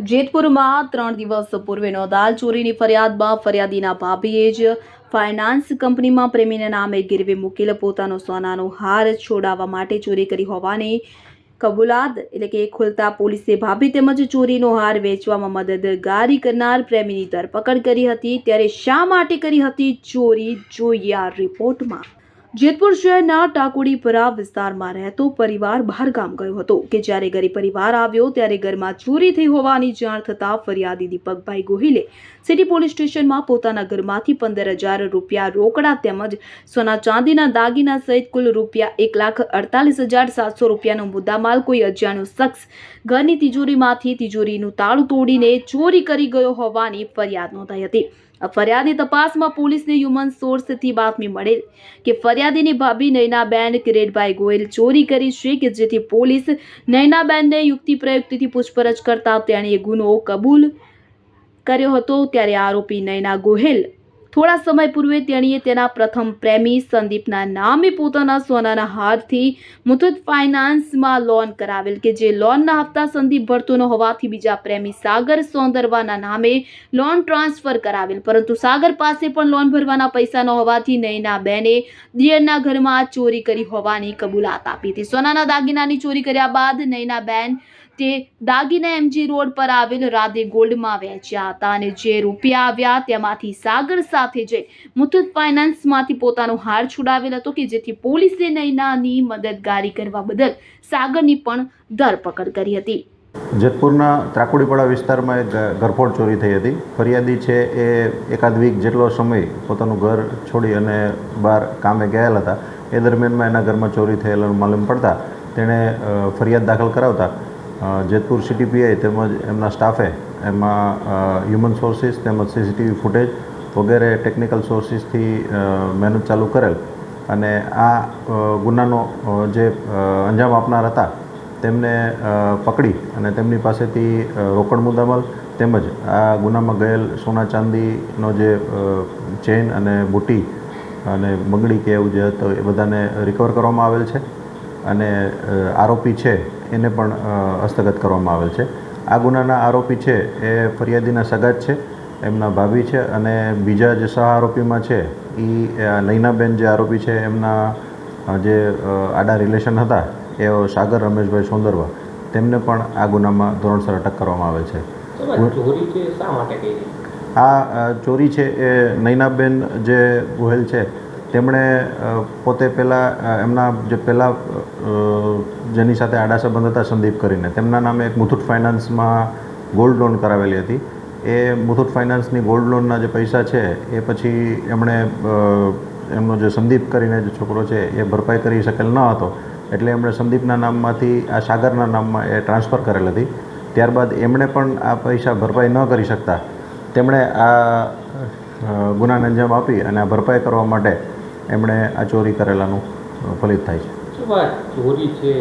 જેતપુરમાં ત્રણ દિવસ પૂર્વે નોંધાયેલ ચોરીની ફરિયાદમાં ફરિયાદીના ભાભીએ જ ફાઇનાન્સ કંપનીમાં પ્રેમીના નામે ગીરવે મૂકેલ પોતાનો સોનાનો હાર છોડાવવા માટે ચોરી કરી હોવાની કબૂલાત એટલે કે ખુલતા પોલીસે ભાભી તેમજ ચોરીનો હાર વેચવામાં મદદગારી કરનાર પ્રેમીની ધરપકડ કરી હતી. ત્યારે શા માટે કરી હતી ચોરી? જોઈએ આ રિપોર્ટમાં. જેતપુર શહેરના ટાકોડીપરા વિસ્તારમાં રહેતો પરિવાર બહાર ગામ ગયો હતો કે જ્યારે ઘરે પરિવાર આવ્યો ત્યારે ઘરમાં ચોરી થઈ હોવાની જાણ થતાં ફરિયાદી દીપકભાઈ ગોહિલે સિટી પોલીસ સ્ટેશનમાં પોતાના ઘરમાંથી પંદર હજાર રૂપિયા રોકડા તેમજ સોના ચાંદીના દાગીના સહિત કુલ રૂપિયા એક લાખ અડતાલીસ હજાર સાતસો રૂપિયાનો મુદ્દામાલ કોઈ અજાણ્યો શખ્સ ઘરની તિજોરીમાંથી તિજોરીનું તાળું તોડીને ચોરી કરી ગયો હોવાની ફરિયાદ નોંધાઈ હતી. ફરિયાદની ફરિયાદી તપાસમાં પોલીસને હ્યુમન સોર્સથી બાતમી મળેલ કે ફરિયાદીની ભાભી નયનાબેન કિરેટભાઈ ગોયલ ચોરી કરી છે કે જેથી પોલીસ નયનાબેનને યુક્તિ પ્રયુક્તિથી પૂછપરછ કરતા તેણીએ ગુનો કબૂલ કર્યો હતો ત્યારે આરોપી નયના ગોહેલ થોડા સમય પૂર્વે તેણીએ તેના પ્રથમ પ્રેમી સંદીપના નામે પોતાના સોનાના હારથી મુથુત ફાઇનાન્સમાં લોન કરાવેલ કે જે લોનના હપ્તા સંદીપ ભરતો ન હોવાથી બીજા પ્રેમી સાગર સોંદરવાના નામે લોન ટ્રાન્સફર કરાવેલ. પરંતુ સાગર પાસે પણ લોન ભરવાના પૈસા ન હોવાથી નયના બેને દિયરના ઘરમાં ચોરી કરી હોવાની કબૂલાત આપી હતી. સોનાના દાગીનાની ચોરી કર્યા બાદ નયના બેન તે દાગીના એમજી રોડ પર આવેલ રાધે ગોલ્ડમાં વેચ્યા હતા અને જે રૂપિયા આવ્યા તેમાંથી સાગર સાથે જઈ મુથુત ફાઇનાન્સમાંથી પોતાનો હાર છોડાવેલ હતો કે જેથી પોલીસે નૈનાની મદદગારી કરવા બદલ સાગરની પણ ધરપકડ કરી હતી. જેતપુરના ત્રાકુડીપાડા વિસ્તારમાં એક ઘરફોડ ચોરી થઈ હતી. ફરિયાદી છે એ એકાદ વીક જેટલો સમય પોતાનું ઘર છોડી અને બહાર કામે ગયેલા હતા. એ દરમિયાનમાં એના ઘરમાં ચોરી થયેલાનું માલુમ પડતા તેણે ફરિયાદ દાખલ કરાવતા જેતપુર સિટી પીઆઈ તેમજ એમના સ્ટાફે એમાં હ્યુમન સોર્સિસ તેમજ સીસીટીવી ફૂટેજ વગેરે ટેકનિકલ સોર્સિસથી મહેનત ચાલુ કરેલ. અને આ ગુનાનો જે અંજામ આપનાર હતા, તેમને પકડી અને તેમની પાસેથી રોકડ મુદ્દામાલ તેમજ આ ગુનામાં ગયેલ સોના ચાંદીનો જે ચેઇન અને બુટી અને બંગડી કે એવું જે હતું એ બધાને રિકવર કરવામાં આવેલ છે. અને આરોપી છે એને પણ હસ્તગત કરવામાં આવેલ છે. આ ગુનાના આરોપી છે એ ફરિયાદીના સગા જ છે એમના ભાભી છે અને બીજા જે સહ આરોપીમાં છે એ નૈનાબેન જે આરોપી છે એમના જે આડા રિલેશન હતા એ સાગર રમેશભાઈ સોંદરવા તેમને પણ આ ગુનામાં ધોરણસર અટક કરવામાં આવે છે. આ ચોરી છે એ નૈનાબેન જે ગોહેલ છે તેમણે પોતે પહેલાં એમના જે પહેલાં જેની સાથે આડા સંબંધ હતા સંદીપ કરીને, તેમના નામે એક મુથુટ ફાઇનાન્સમાં ગોલ્ડ લોન કરાવેલી હતી. એ મુથુટ ફાઇનાન્સની ગોલ્ડ લોનના જે પૈસા છે, એ પછી એમણે એમનો જે સંદીપ કરીને જે છોકરો છે, એ ભરપાઈ કરી શકેલ ન હતો. એટલે એમણે સંદીપના નામમાંથી, આ સાગરના નામમાં એ ટ્રાન્સફર કરેલ હતી. ત્યારબાદ એમણે પણ આ પૈસા ભરપાઈ ન કરી શકતા. તેમણે આ ગુનાને અંજામ આપી અને આ ભરપાઈ કરવા માટે એમણે આ ચોરી કરેલાનું ફલિત થાય છે. શું ચોરી છે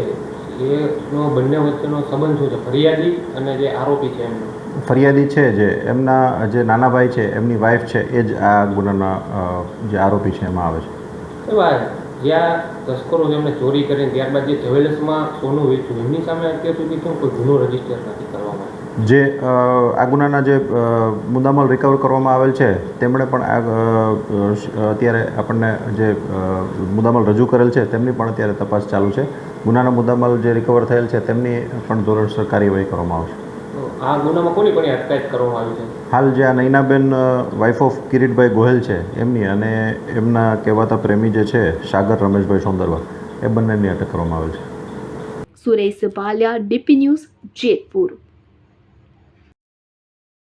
એનો બંને વચ્ચેનો સંબંધ શું છે? ફરિયાદી અને જે આરોપી છે એમનો? ફરિયાદી છે જે એમના જે નાના ભાઈ છે એમની વાઈફ છે એ જ આ ગુનાના જે આરોપી છે એમાં આવે છે. આ જ્યાં તસ્કરો જેમણે ચોરી કરીને ત્યારબાદ જે જ્વેલર્સમાં સોનું વેચ્યું એમની સામે અત્યાર સુધી શું કોઈ ગુનો રજિસ્ટર નથી? જે આ ગુનાના જે મુદ્દામાલ રિકવર કરવામાં આવેલ છે તેમણે પણ અત્યારે આપણને જે મુદ્દામાલ રજૂ કરેલ છે તેમની પણ અત્યારે તપાસ ચાલુ છે. ગુનાના મુદ્દામાલ જે રિકવર થયેલ છે તેમની પણ ધોરણસર કાર્યવાહી કરવામાં આવશે. આ ગુનામાં કોની કોની અટકાયત કરવામાં આવી છે? હાલ જે આ નૈનાબેન વાઇફ ઓફ કિરીટભાઈ ગોહેલ છે એમની અને એમના કહેવાતા પ્રેમી જે છે સાગર રમેશભાઈ સોંદરવા એ બંનેની અટક કરવામાં આવેલ છે. Suresh Bhaliya DP news Jetpur.